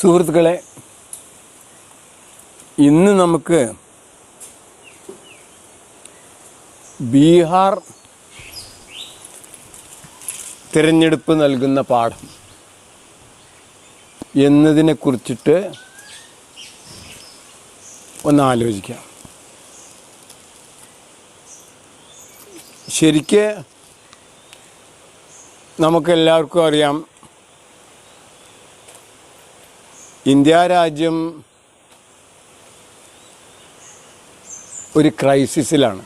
സുഹൃത്തുക്കളെ ഇന്ന് നമുക്ക് ബീഹാർ തിരഞ്ഞെടുപ്പ് നൽകുന്ന പാഠം എന്നതിനെ കുറിച്ചിട്ട് ഒന്ന് ആലോചിക്കാം. ശരിക്ക് നമുക്കെല്ലാവർക്കും അറിയാം ഇന്ത്യ രാജ്യം ഒരു ക്രൈസിസിലാണ്.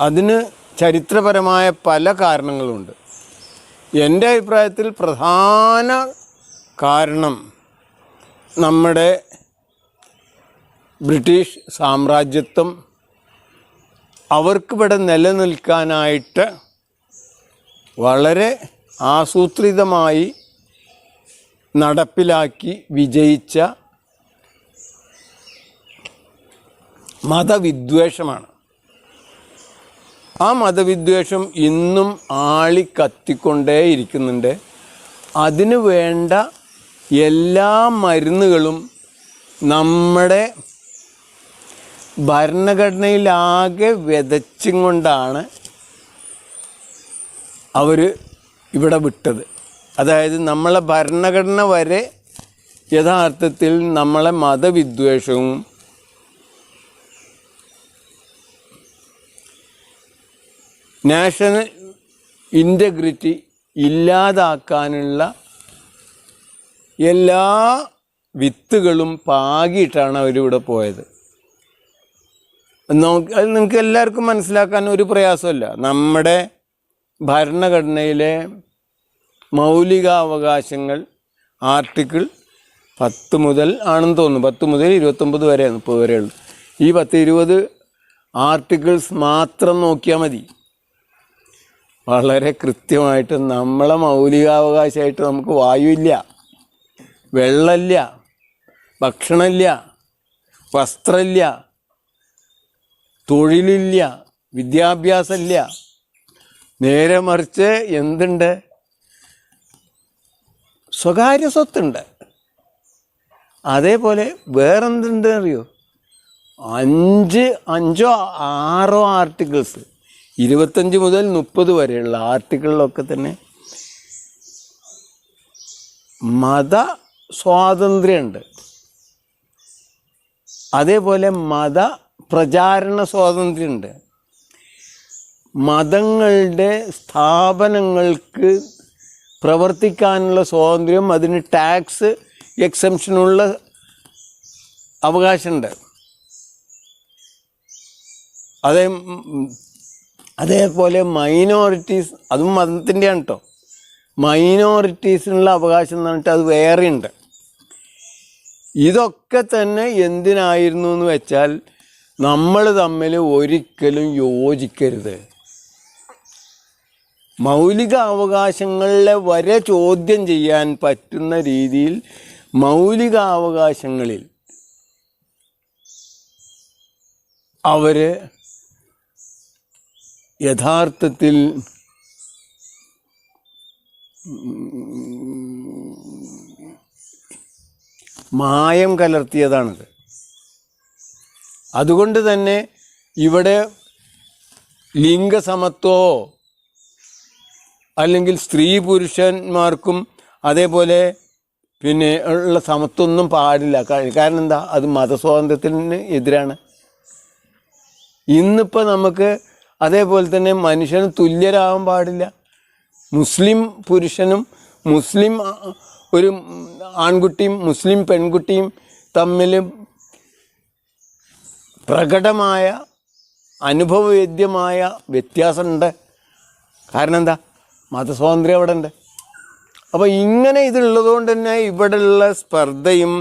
അതിന് ചരിത്രപരമായ പല കാരണങ്ങളുണ്ട്. എന്റെ അഭിപ്രായത്തിൽ പ്രധാന കാരണം നമ്മുടെ ബ്രിട്ടീഷ് സാമ്രാജ്യത്വം അവർക്കിവിടെ നിലനിൽക്കാനായിട്ട് വളരെ ആസൂത്രിതമായി നടപ്പിലാക്കി വിജയിച്ച മതവിദ്വേഷമാണ്. ആ മതവിദ്വേഷം ഇന്നും ആളി കത്തിക്കൊണ്ടേയിരിക്കുന്നുണ്ട് അതിന് വേണ്ട എല്ലാ മരുന്നുകളും നമ്മുടെ ഭരണഘടനയിലാകെ വിതച്ചും കൊണ്ടാണ് അവർ ഇവിടെ വിട്ടത്. അതായത് നമ്മളെ ഭരണഘടന വരെ യഥാർത്ഥത്തിൽ നമ്മളെ മതവിദ്വേഷവും നാഷണൽ ഇന്റഗ്രിറ്റി ഇല്ലാതാക്കാനുള്ള എല്ലാ വിത്തുകളും പാകിയിട്ടാണ് അവരിവിടെ പോയത്. നമുക്ക് അത് നിങ്ങൾക്ക് എല്ലാവർക്കും മനസ്സിലാക്കാൻ ഒരു പ്രയാസമല്ല നമ്മുടെ ഭരണഘടനയിലെ മൗലികാവകാശങ്ങൾ ആർട്ടിക്കിൾ പത്ത് മുതൽ ആണെന്ന് തോന്നുന്നു. പത്ത് മുതൽ ഇരുപത്തൊമ്പത് വരെ മുപ്പത് വരെയുള്ളൂ ഈ പത്ത് ഇരുപത് ആർട്ടിക്കിൾസ് മാത്രം നോക്കിയാൽ മതി. വളരെ കൃത്യമായിട്ട് നമ്മളെ മൗലികാവകാശമായിട്ട് നമുക്ക് വായുവില്ല വെള്ളമില്ല ഭക്ഷണമില്ല വസ്ത്രമില്ല തൊഴിലില്ല വിദ്യാഭ്യാസമില്ല. നേരെ മറിച്ച് എന്തുണ്ട്? സ്വകാര്യ സ്വത്തുണ്ട്. അതേപോലെ വേറെന്തുണ്ട് അറിയോ? അഞ്ച് അഞ്ചോ ആറോ ആർട്ടിക്കിൾസ്. ഇരുപത്തഞ്ച് മുതൽ മുപ്പത് വരെയുള്ള ആർട്ടിക്കിളിലൊക്കെ തന്നെ മത സ്വാതന്ത്ര്യമുണ്ട്. അതേപോലെ മത പ്രചാരണ സ്വാതന്ത്ര്യമുണ്ട്. മതങ്ങളുടെ സ്ഥാപനങ്ങൾക്ക് പ്രവർത്തിക്കാനുള്ള സ്വാതന്ത്ര്യം അതിന് ടാക്സ് എക്സംഷനുള്ള അവകാശമുണ്ട്. അതേ അതേപോലെ മൈനോറിറ്റീസ് അതും മതത്തിന്റെയാണ് കേട്ടോ മൈനോറിറ്റീസിനുള്ള അവകാശം എന്ന് പറഞ്ഞിട്ട് അത് വേറെ ഉണ്ട്. ഇതൊക്കെ തന്നെ എന്തിനായിരുന്നു എന്ന് വെച്ചാൽ നമ്മൾ തമ്മിൽ ഒരിക്കലും യോജിക്കരുത്. മൗലിക അവകാശങ്ങളെ വരെ ചോദ്യം ചെയ്യാൻ പറ്റുന്ന രീതിയിൽ മൗലിക അവകാശങ്ങളിൽ അവർ യഥാർത്ഥത്തിൽ മായം കലർത്തിയതാണത്. അതുകൊണ്ട് തന്നെ ഇവിടെ ലിംഗസമത്വമോ അല്ലെങ്കിൽ സ്ത്രീ പുരുഷന്മാർക്കും അതേപോലെ പിന്നെ ഉള്ള സമത്വമൊന്നും പാടില്ല. കാരണം എന്താ? അത് മതസ്വാതന്ത്ര്യത്തിന് എതിരാണ്. ഇന്നിപ്പോൾ നമുക്ക് അതേപോലെ തന്നെ മനുഷ്യന് തുല്യരാകാൻ പാടില്ല. മുസ്ലിം പുരുഷനും മുസ്ലിം ഒരു ആൺകുട്ടിയും മുസ്ലിം പെൺകുട്ടിയും തമ്മിൽ പ്രകടമായ അനുഭവവേദ്യമായ വ്യത്യാസമുണ്ട്. കാരണം എന്താ? മതസ്വാതന്ത്ര്യം അവിടെ ഉണ്ട് അപ്പോൾ ഇങ്ങനെ ഇതുള്ളതുകൊണ്ട് തന്നെ ഇവിടെയുള്ള സ്പർദ്ധയും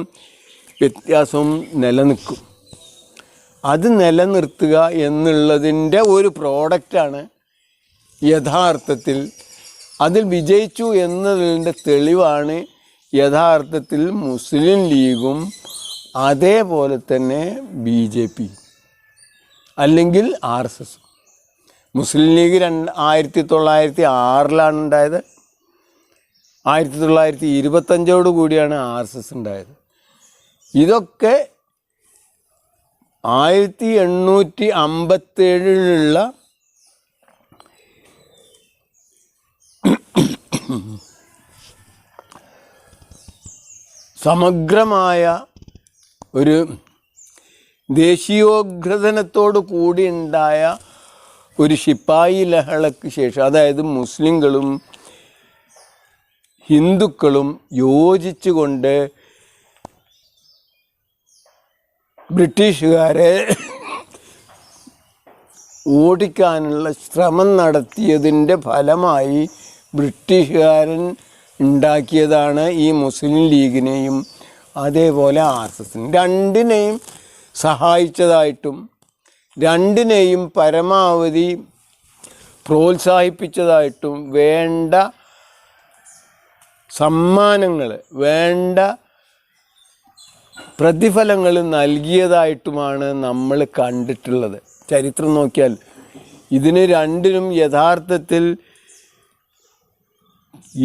വ്യത്യാസവും നിലനിൽക്കും. അത് നിലനിർത്തുക എന്നുള്ളതിന്റെ ഒരു പ്രോഡക്റ്റാണ് യഥാർത്ഥത്തിൽ അതിൽ വിജയിച്ചു എന്നതിന്റെ തെളിവാണ് യഥാർത്ഥത്തിൽ മുസ്ലിം ലീഗും അതേപോലെ തന്നെ ബി ജെ പി അല്ലെങ്കിൽ R S S. Muslim League രണ്ട് ആയിരത്തി തൊള്ളായിരത്തി ആറിലാണ് ഉണ്ടായത്. ആയിരത്തി തൊള്ളായിരത്തി ഇരുപത്തഞ്ചോട് കൂടിയാണ് ആർ എസ് എസ് ഉണ്ടായത്. ഇതൊക്കെ ആയിരത്തി എണ്ണൂറ്റി അമ്പത്തേഴിലുള്ള സമഗ്രമായ ഒരു ദേശീയോഗ്രഥനത്തോട് കൂടി ഉണ്ടായ ഒരു ശിപ്പായി ലഹളയ്ക്ക് ശേഷം അതായത് മുസ്ലിങ്ങളും ഹിന്ദുക്കളും യോജിച്ചുകൊണ്ട് ബ്രിട്ടീഷുകാരെ ഓടിക്കാനുള്ള ശ്രമം നടത്തിയതിന്റെ ഫലമായി ബ്രിട്ടീഷുകാരൻ ഉണ്ടാക്കിയതാണ് ഈ മുസ്ലിം ലീഗിനെയും അതേപോലെ ആർ എസ് എസിനും രണ്ടിനെയും സഹായിച്ചതായിട്ടും രണ്ടിനെയും പരമാവധി പ്രോത്സാഹിപ്പിച്ചതായിട്ടും വേണ്ട സമ്മാനങ്ങൾ വേണ്ട പ്രതിഫലങ്ങൾ നൽകിയതായിട്ടുമാണ് നമ്മൾ കണ്ടിട്ടുള്ളത്. ചരിത്രം നോക്കിയാൽ ഇതിന് രണ്ടിനും യഥാർത്ഥത്തിൽ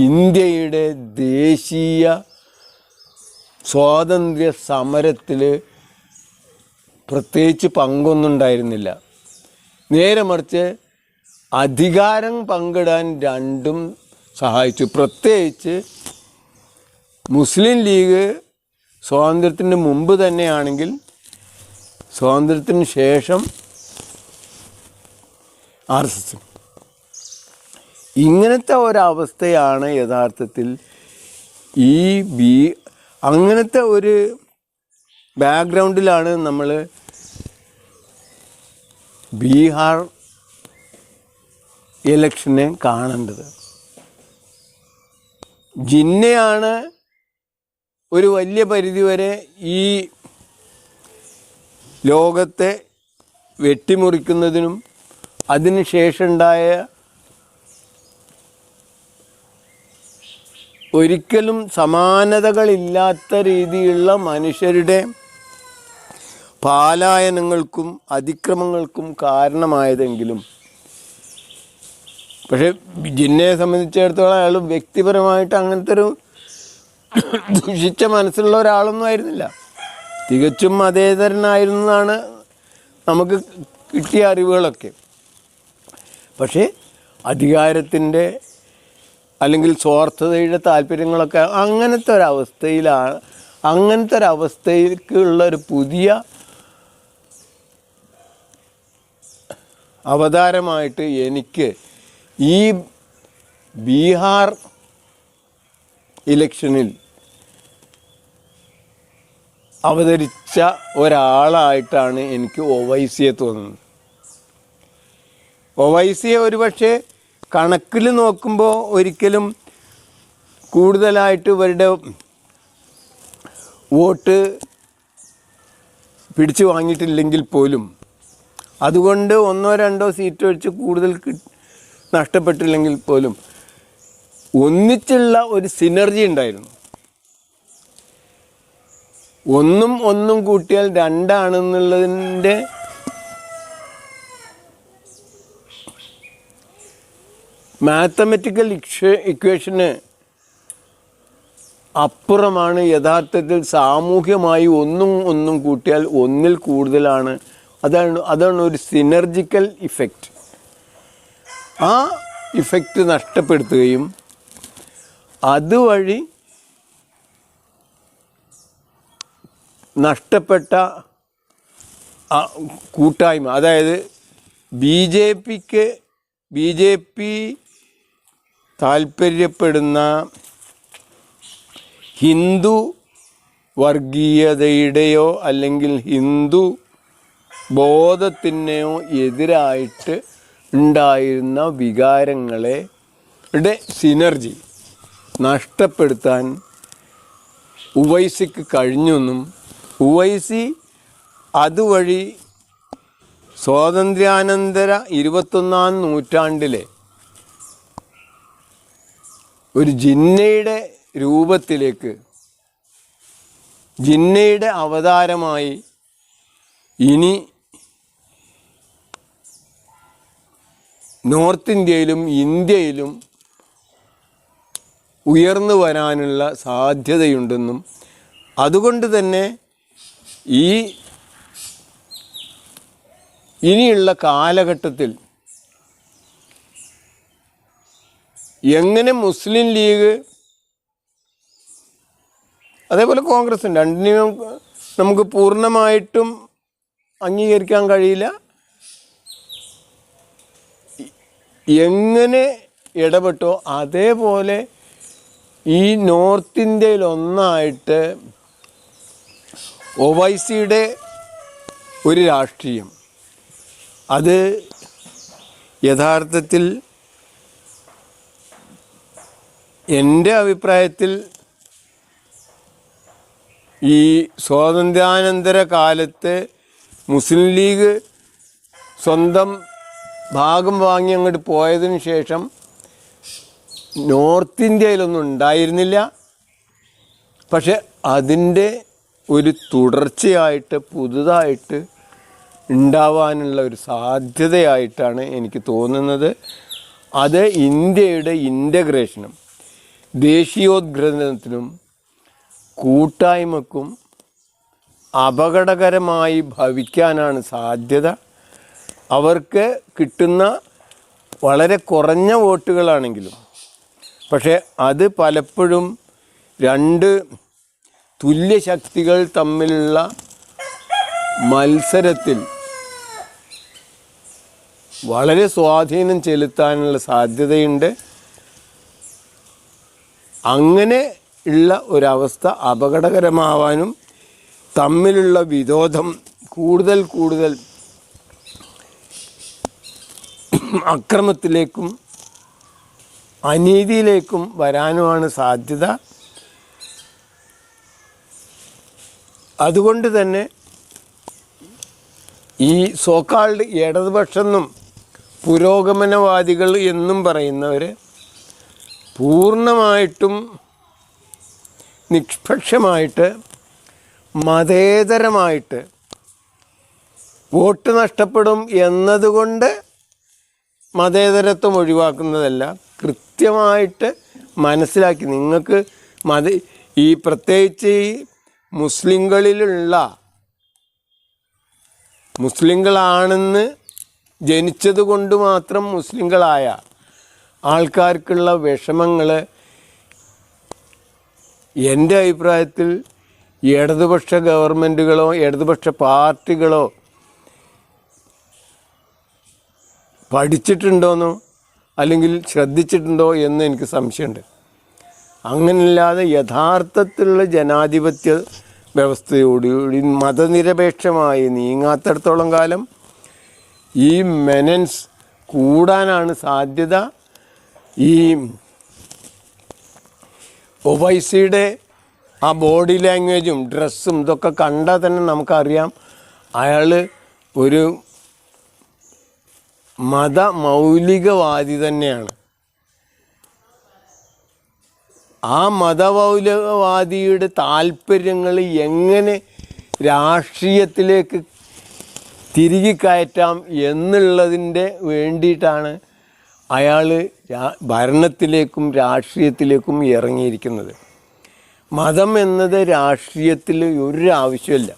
ഇന്ത്യയുടെ ദേശീയ സ്വാതന്ത്ര്യ സമരത്തിൽ പ്രത്യേകിച്ച് പങ്കൊന്നും ഉണ്ടായിരുന്നില്ല. നേരെ മറിച്ച് അധികാരം പങ്കിടാൻ രണ്ടും സഹായിച്ചു. പ്രത്യേകിച്ച് മുസ്ലിം ലീഗ് സ്വാതന്ത്ര്യത്തിന് മുമ്പ് തന്നെയാണെങ്കിൽ സ്വാതന്ത്ര്യത്തിന് ശേഷം ആർ എസ് എസ്. ഇങ്ങനത്തെ ഒരവസ്ഥയാണ് യഥാർത്ഥത്തിൽ ഈ ബി അങ്ങനത്തെ ഒരു ബാക്ക്ഗ്രൗണ്ടിലാണ് നമ്മൾ ബീഹാർ ഇലക്ഷനെ കാണേണ്ടത്. ജിന്നയാണ് ഒരു വലിയ പരിധിവരെ ഈ ലോകത്തെ വെട്ടിമുറിക്കുന്നതിനും അതിന് ശേഷമുണ്ടായ ഒരിക്കലും സമാനതകളില്ലാത്ത രീതിയിലുള്ള മനുഷ്യരുടെ പാലായനങ്ങൾക്കും അതിക്രമങ്ങൾക്കും കാരണമായതെങ്കിലും പക്ഷെ ജിന്നയെ സംബന്ധിച്ചിടത്തോളം അയാൾ വ്യക്തിപരമായിട്ട് അങ്ങനത്തെ ഒരു ദുഷിച്ച മനസ്സുള്ള ഒരാളൊന്നും ആയിരുന്നില്ല. തികച്ചും മതേതരനായിരുന്നതാണ് നമുക്ക് കിട്ടിയ അറിവുകളൊക്കെ. പക്ഷേ അധികാരത്തിന്റെ അല്ലെങ്കിൽ സ്വാർത്ഥതയുടെ താല്പര്യങ്ങളൊക്കെ അങ്ങനത്തെ ഒരവസ്ഥയിലാണ് അങ്ങനത്തെ ഒരവസ്ഥയിലേക്കുള്ള ഒരു പുതിയ അവതാരമായിട്ട് എനിക്ക് ഈ ബീഹാർ ഇലക്ഷനിൽ അവതരിച്ച ഒരാളായിട്ടാണ് എനിക്ക് ഒവൈസിയെ തോന്നുന്നത്. ഒവൈസിയെ ഒരുപക്ഷെ കണക്കിൽ നോക്കുമ്പോൾ ഒരിക്കലും കൂടുതലായിട്ട് ഇവരുടെ വോട്ട് പിടിച്ചു വാങ്ങിയിട്ടില്ലെങ്കിൽ പോലും അതുകൊണ്ട് ഒന്നോ രണ്ടോ സീറ്റ് ഒഴിച്ച് കൂടുതൽ നഷ്ടപ്പെട്ടില്ലെങ്കിൽ പോലും ഒന്നിച്ചുള്ള ഒരു സിനർജി ഉണ്ടായിരുന്നു. ഒന്നും ഒന്നും കൂട്ടിയാൽ രണ്ടാണെന്നുള്ളതിന്റെ മാത്തമെറ്റിക്കൽ ഇക്വ ഇക്വേഷന് അപ്പുറമാണ്. യഥാർത്ഥത്തിൽ സാമൂഹ്യമായി ഒന്നും ഒന്നും കൂട്ടിയാൽ ഒന്നിൽ കൂടുതലാണ്. അതാണ് അതാണ് ഒരു സിനർജിക്കൽ ഇഫക്റ്റ് ആ ഇഫക്റ്റ് നഷ്ടപ്പെടുത്തുകയും അതുവഴി നഷ്ടപ്പെട്ട കൂട്ടായ്മ അതായത് ബി ജെ പിക്ക് ബി ജെ പി താല്പര്യപ്പെടുന്ന ഹിന്ദു വർഗീയതയുടെയോ അല്ലെങ്കിൽ ഹിന്ദു ബോധത്തിനെയോ എതിരായിട്ട് ഉണ്ടായിരുന്ന വികാരങ്ങളെ സിനർജി നഷ്ടപ്പെടുത്താൻ ഉവൈസിക്ക് കഴിഞ്ഞെന്നും ഉവൈസി അതുവഴി സ്വാതന്ത്ര്യാനന്തര ഇരുപത്തൊന്നാം നൂറ്റാണ്ടിലെ ഒരു ജിന്നയുടെ രൂപത്തിലേക്ക് ജിന്നയുടെ അവതാരമായി ഇനി നോർത്ത് ഇന്ത്യയിലും ഇന്ത്യയിലും ഉയർന്നു വരാനുള്ള സാധ്യതയുണ്ടെന്നും അതുകൊണ്ട് തന്നെ ഈ ഇനിയുള്ള കാലഘട്ടത്തിൽ എങ്ങനെ മുസ്ലിം ലീഗ് അതേപോലെ കോൺഗ്രസ് രണ്ടിനെയും നമുക്ക് പൂർണമായിട്ടും അംഗീകരിക്കാൻ കഴിയില്ല. എങ്ങനെ ഇടപെട്ടോ അതേപോലെ ഈ നോർത്ത് ഇന്ത്യയിൽ ഒന്നായിട്ട് ഒവൈസിയുടെ ഒരു രാഷ്ട്രീയം. അത് യഥാർത്ഥത്തിൽ എന്റെ അഭിപ്രായത്തിൽ ഈ സ്വാതന്ത്ര്യാനന്തര കാലത്ത് മുസ്ലിം ലീഗ് സ്വന്തം ഭാഗം വാങ്ങി അങ്ങോട്ട് പോയതിന് ശേഷം നോർത്ത് ഇന്ത്യയിലൊന്നും ഉണ്ടായിരുന്നില്ല. പക്ഷെ അതിന്റെ ഒരു തുടർച്ചയായിട്ട് പുതുതായിട്ട് ഉണ്ടാവാനുള്ള ഒരു സാധ്യതയായിട്ടാണ് എനിക്ക് തോന്നുന്നത്. അത് ഇന്ത്യയുടെ ഇന്റഗ്രേഷനും ദേശീയോദ്ഗ്രഥനത്തിനും കൂട്ടായ്മക്കും അപകടകരമായി ഭവിക്കാനാണ് സാധ്യത. അവർക്ക് കിട്ടുന്ന വളരെ കുറഞ്ഞ വോട്ടുകളാണെങ്കിലും. പക്ഷേ അത് പലപ്പോഴും രണ്ട് തുല്യ ശക്തികൾ തമ്മിലുള്ള മത്സരത്തിൽ വളരെ സ്വാധീനം ചെലുത്താനുള്ള സാധ്യതയുണ്ട്. അങ്ങനെ ഉള്ള ഒരവസ്ഥ അപകടകരമാവാനും തമ്മിലുള്ള വിരോധം കൂടുതൽ കൂടുതൽ അക്രമത്തിലേക്കും അനീതിയിലേക്കും വരാനുമാണ് സാധ്യത. അതുകൊണ്ട് തന്നെ ഈ സോക്കാൾഡ് ഇടതുപക്ഷെന്നും പുരോഗമനവാദികൾ എന്നും പറയുന്നവർ പൂർണമായിട്ടും നിഷ്പക്ഷമായിട്ട് മതേതരമായിട്ട് വോട്ട് നഷ്ടപ്പെടും എന്നതുകൊണ്ട് മതേതരത്വം ഒഴിവാക്കുന്നതല്ല കൃത്യമായിട്ട് മനസ്സിലാക്കി. നിങ്ങൾക്ക് മത ഈ പ്രത്യേകിച്ച് ഈ മുസ്ലിങ്ങളിലുള്ള മുസ്ലിങ്ങളാണെന്ന് ജനിച്ചത് കൊണ്ട് മാത്രം മുസ്ലിങ്ങളായ ആൾക്കാർക്കുള്ള വിഷമങ്ങൾ എന്റെ അഭിപ്രായത്തിൽ ഇടതുപക്ഷ ഗവൺമെന്റുകളോ ഇടതുപക്ഷ പാർട്ടികളോ പഠിച്ചിട്ടുണ്ടോന്നോ അല്ലെങ്കിൽ ശ്രദ്ധിച്ചിട്ടുണ്ടോ എന്ന് എനിക്ക് സംശയമുണ്ട്. അങ്ങനെയല്ലാതെ യഥാർത്ഥത്തിലുള്ള ജനാധിപത്യ വ്യവസ്ഥയോടുകൂടി മതനിരപേക്ഷമായി നീങ്ങാത്തടത്തോളം കാലം ഈ മെനൻസ് കൂടാനാണ് സാധ്യത. ഈ ഒവൈസിയുടെ ആ ബോഡി ലാംഗ്വേജും ഡ്രസ്സും ഇതൊക്കെ കണ്ടാൽ തന്നെ നമുക്കറിയാം. അയാൾ ഒരു മത മൗലികവാദി തന്നെയാണ്. ആ മതമൗലികവാദിയുടെ താല്പര്യങ്ങൾ എങ്ങനെ രാഷ്ട്രീയത്തിലേക്ക് തിരികെ കയറ്റാം എന്നുള്ളതിന്റെ വേണ്ടിയിട്ടാണ് അയാൾ ഭരണത്തിലേക്കും രാഷ്ട്രീയത്തിലേക്കും ഇറങ്ങിയിരിക്കുന്നത്. മതം എന്നത് രാഷ്ട്രീയത്തിൽ ഒരു ആവശ്യമില്ല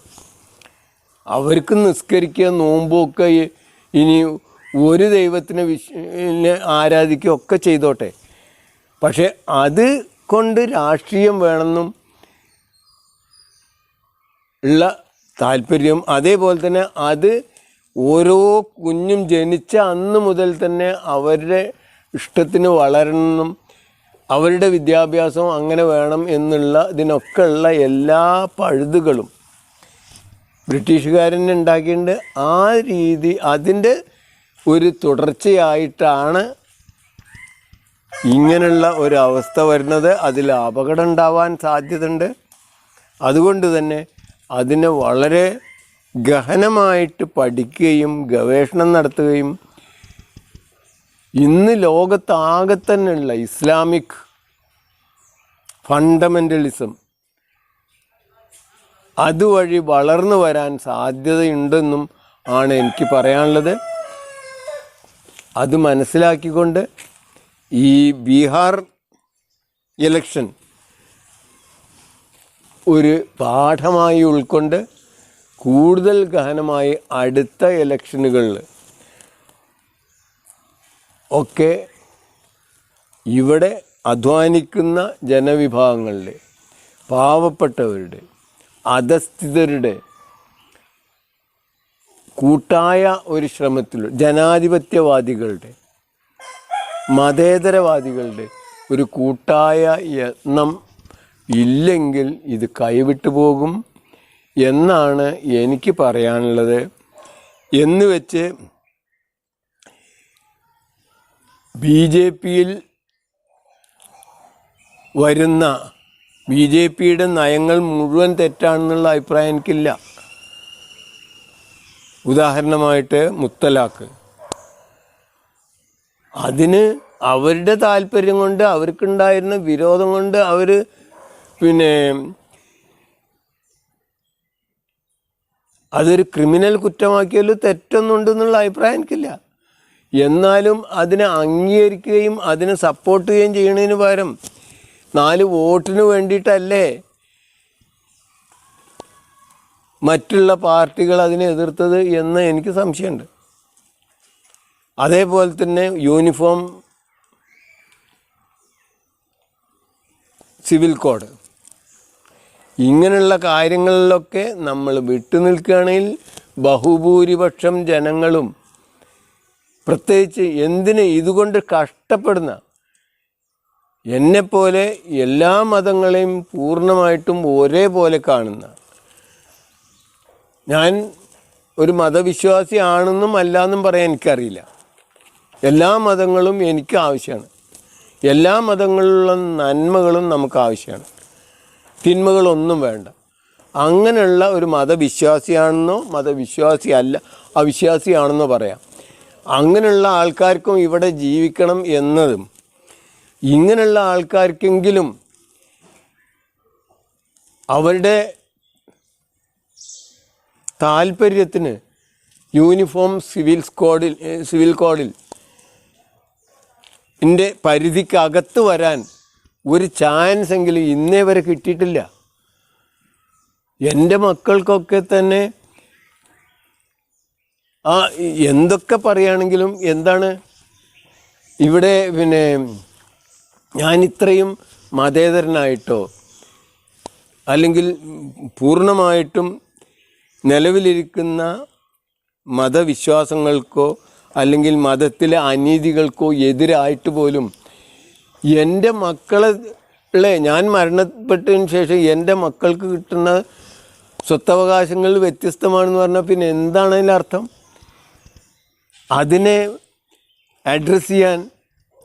അവർക്ക് നിസ്കരിക്കുക നോമ്പൊക്കെ ഇനി ഒരു ദൈവത്തിനെ വിശ് നെ ആരാധിക്കുകയൊക്കെ ചെയ്തോട്ടെ. പക്ഷെ അത് കൊണ്ട് രാഷ്ട്രീയം വേണമെന്നും ഉള്ള താല്പര്യം അതേപോലെ തന്നെ അത് ഓരോ കുഞ്ഞും ജനിച്ച അന്ന് മുതൽ തന്നെ അവരുടെ ഇഷ്ടത്തിന് വളരണമെന്നും അവരുടെ വിദ്യാഭ്യാസം അങ്ങനെ വേണം എന്നുള്ള ഇതിനൊക്കെ ഉള്ള എല്ലാ പഴുതുകളും ബ്രിട്ടീഷുകാരനെ ഉണ്ടാക്കിയിട്ടുണ്ട്. ആ രീതി അതിന്റെ ഒരു തുടർച്ചയായിട്ടാണ് ഇങ്ങനെയുള്ള ഒരു അവസ്ഥ വരുന്നത്. അതിൽ അപകടം ഉണ്ടാവാൻ സാധ്യതയുണ്ട്. അതുകൊണ്ട് തന്നെ അതിനെ വളരെ ഗഹനമായിട്ട് പഠിക്കുകയും ഗവേഷണം നടത്തുകയും ഇന്ന് ലോകത്താകെ തന്നെയുള്ള ഇസ്ലാമിക് ഫണ്ടമെന്റലിസം അതുവഴി വളർന്നു വരാൻ സാധ്യതയുണ്ടെന്നും ആണ് എനിക്ക് പറയാനുള്ളത്. അത് മനസ്സിലാക്കിക്കൊണ്ട് ഈ ബീഹാർ ഇലക്ഷൻ ഒരു പാഠമായി ഉൾക്കൊണ്ട് കൂടുതൽ ഗഹനമായി അടുത്ത ഇലക്ഷനുകളിൽ ഒക്കെ ഇവിടെ അധ്വാനിക്കുന്ന ജനവിഭാഗങ്ങളുടെ പാവപ്പെട്ടവരുടെ അധസ്ഥിതരുടെ കൂട്ടായ ഒരു ശ്രമത്തിൽ ജനാധിപത്യവാദികളുടെ മതേതരവാദികളുടെ ഒരു കൂട്ടായ യത്നം ഇല്ലെങ്കിൽ ഇത് കൈവിട്ടു പോകും എന്നാണ് എനിക്ക് പറയാനുള്ളത്. എന്ന് വെച്ച് ബി ജെ പിയിൽ വരുന്ന ബി ജെ പിയുടെ നയങ്ങൾ മുഴുവൻ തെറ്റാണെന്നുള്ള അഭിപ്രായം എനിക്കില്ല. ഉദാഹരണമായിട്ട് മുത്തലാക്ക് അതിന് അവരുടെ താല്പര്യം കൊണ്ട് അവർക്കുണ്ടായിരുന്ന വിരോധം കൊണ്ട് അവർ പിന്നെ അതൊരു ക്രിമിനൽ കുറ്റമാക്കിയാലും തെറ്റൊന്നുണ്ടെന്നുള്ള അഭിപ്രായം എനിക്കില്ല. എന്നാലും അതിനെ അംഗീകരിക്കുകയും അതിനെ സപ്പോർട്ട് ചെയ്യുകയും ചെയ്യുന്നതിന് പകരം നാല് വോട്ടിന് വേണ്ടിയിട്ടല്ലേ മറ്റുള്ള പാർട്ടികൾ അതിനെ എതിർത്തത് എന്ന് എനിക്ക് സംശയമുണ്ട്. അതേപോലെ തന്നെ യൂണിഫോം സിവിൽ കോഡ്. ഇങ്ങനെയുള്ള കാര്യങ്ങളിലൊക്കെ നമ്മൾ വിട്ടുനിൽക്കുകയാണെങ്കിൽ ബഹുഭൂരിപക്ഷം ജനങ്ങളും പ്രത്യേകിച്ച് എന്തിന് ഇതുകൊണ്ട് കഷ്ടപ്പെടുന്ന എന്നെപ്പോലെ എല്ലാ മതങ്ങളെയും പൂർണമായിട്ടും ഒരേപോലെ കാണുന്ന ഞാൻ ഒരു മതവിശ്വാസി ആണെന്നും അല്ലാന്നും പറയാൻ എനിക്കറിയില്ല. എല്ലാ മതങ്ങളും എനിക്ക് ആവശ്യമാണ്. എല്ലാ മതങ്ങളിലുള്ള നന്മകളും നമുക്ക് ആവശ്യമാണ്. തിന്മകളൊന്നും വേണ്ട. അങ്ങനെയുള്ള ഒരു മതവിശ്വാസിയാണെന്നോ മതവിശ്വാസി അല്ല അവിശ്വാസിയാണെന്നോ പറയാം. അങ്ങനെയുള്ള ആൾക്കാർക്കും ഇവിടെ ജീവിക്കണം എന്നതും ഇങ്ങനെയുള്ള ആൾക്കാർക്കെങ്കിലും അവരുടെ താല്പര്യത്തിന് യൂണിഫോം സിവിൽ കോഡിൽ സിവിൽ കോഡിൽ എന്റെ പരിധിക്കകത്ത് വരാൻ ഒരു ചാൻസ് എങ്കിലും ഇന്നേ വരെ കിട്ടിയിട്ടില്ല. എന്റെ മക്കൾക്കൊക്കെ തന്നെ ആ എന്തൊക്കെ പറയുകയാണെങ്കിലും എന്താണ് ഇവിടെ പിന്നെ ഞാൻ ഇത്രയും മതേതരനായിട്ടോ അല്ലെങ്കിൽ പൂർണമായിട്ടും നിലവിലിരിക്കുന്ന മതവിശ്വാസങ്ങൾക്കോ അല്ലെങ്കിൽ മതത്തിലെ അനീതികൾക്കോ എതിരായിട്ട് പോലും എന്റെ മക്കളെ ഞാൻ മരണപ്പെട്ടതിന് ശേഷം എന്റെ മക്കൾക്ക് കിട്ടുന്ന സ്വത്തവകാശങ്ങൾ വ്യത്യസ്തമാണെന്ന് പറഞ്ഞാൽ പിന്നെ എന്താണ് അതിന്റെ അതിനെ അഡ്രസ്സ് ചെയ്യാൻ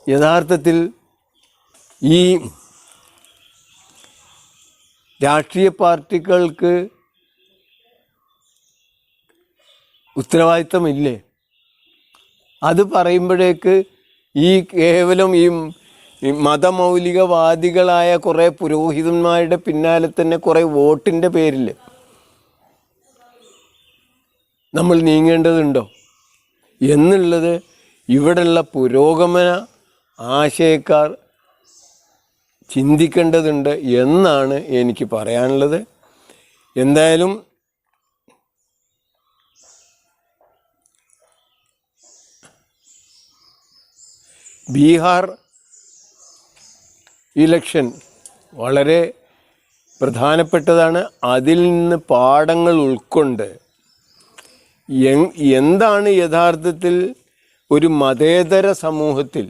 യഥാർത്ഥത്തിൽ ഈ രാഷ്ട്രീയ പാർട്ടികൾക്ക് ഉത്തരവാദിത്തമില്ലേ? അത് പറയുമ്പോഴേക്ക് ഈ കേവലം ഈ മതമൗലികവാദികളായ കുറേ പുരോഹിതന്മാരുടെ പിന്നാലെ തന്നെ കുറേ വോട്ടിന്റെ പേരിൽ നമ്മൾ നീങ്ങേണ്ടതുണ്ടോ? എന്നുള്ളത് ഇവിടെയുള്ള പുരോഗമന ആശയക്കാർ ചിന്തിക്കേണ്ടതുണ്ട് എന്നാണ് എനിക്ക് പറയാനുള്ളത്. എന്തായാലും ബീഹാർ ഇലക്ഷൻ വളരെ പ്രധാനപ്പെട്ടതാണ്. അതിൽ നിന്ന് പാഠങ്ങൾ ഉൾക്കൊണ്ട് എന്താണ് യഥാർത്ഥത്തിൽ ഒരു മതേതര സമൂഹത്തിൽ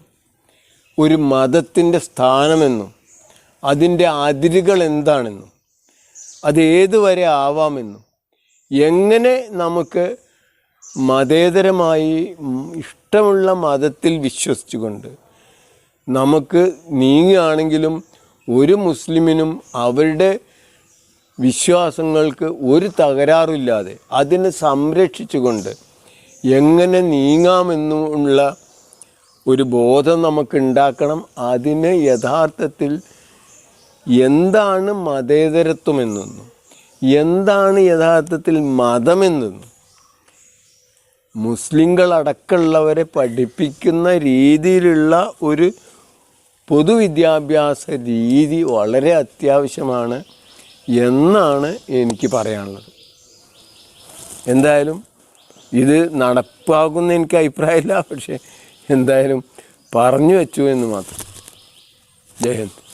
ഒരു മതത്തിന്റെ സ്ഥാനമെന്നും അതിന്റെ അതിരുകൾ എന്താണെന്നും അത് ഏതുവരെ ആവാമെന്നും എങ്ങനെ നമുക്ക് മതേതരമായി ഇഷ്ടമുള്ള മതത്തിൽ വിശ്വസിച്ചുകൊണ്ട് നമുക്ക് നീങ്ങുകയാണെങ്കിലും ഒരു മുസ്ലിമിനും അവരുടെ വിശ്വാസങ്ങൾക്ക് ഒരു തകരാറില്ലാതെ അതിനെ സംരക്ഷിച്ചുകൊണ്ട് എങ്ങനെ നീങ്ങാമെന്നുള്ള ഒരു ബോധം നമുക്ക് ഉണ്ടാക്കണം അതിന് യഥാർത്ഥത്തിൽ എന്താണ് മതേതരത്വമെന്നൊന്നും എന്താണ് യഥാർത്ഥത്തിൽ മതമെന്നൊന്നും മുസ്ലിങ്ങളടക്കമുള്ളവരെ പഠിപ്പിക്കുന്ന രീതിയിലുള്ള ഒരു പൊതുവിദ്യാഭ്യാസ രീതി വളരെ അത്യാവശ്യമാണ് എന്നാണ് എനിക്ക് പറയാനുള്ളത്. എന്തായാലും ഇത് നടപ്പാകുന്ന എനിക്ക് അഭിപ്രായമില്ല പക്ഷേ എന്തായാലും പറഞ്ഞു വെച്ചു എന്ന് മാത്രം. ജയ് ഹിന്ദ്.